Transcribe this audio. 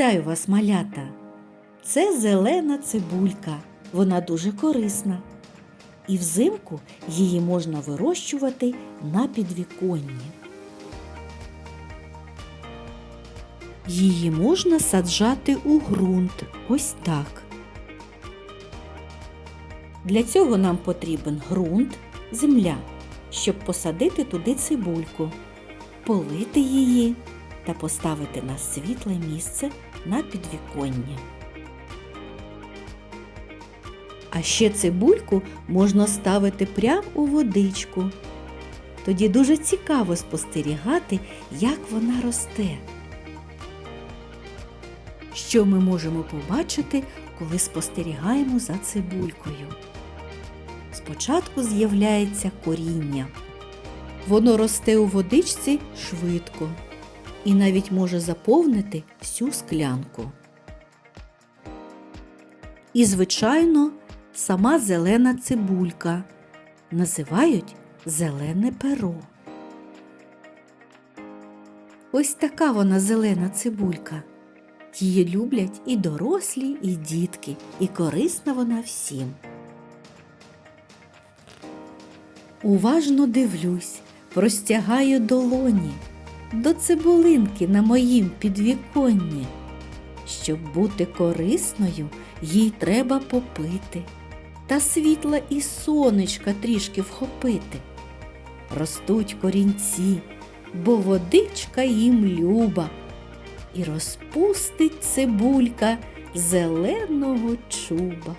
Вітаю вас, малята! Це зелена цибулька. Вона дуже корисна. І взимку її можна вирощувати на підвіконні. Її можна саджати у ґрунт ось так. Для цього нам потрібен ґрунт, земля, щоб посадити туди цибульку, полити її та поставити на світле місце на підвіконня. А ще цибульку можна ставити прямо у водичку. Тоді дуже цікаво спостерігати, як вона росте. Що ми можемо побачити, коли спостерігаємо за цибулькою? Спочатку з'являється коріння. Воно росте у водичці швидко і навіть може заповнити всю склянку. І, звичайно, сама зелена цибулька називають зелене перо. Ось така вона зелена цибулька. Її люблять і дорослі, і дітки, і корисна вона всім. Уважно дивлюсь, простягаю долоні до цибулинки на моїм підвіконні. Щоб бути корисною, їй треба попити, та світла і сонечка трішки вхопити. Ростуть корінці, бо водичка їм люба, і розпустить цибулька зеленого чуба.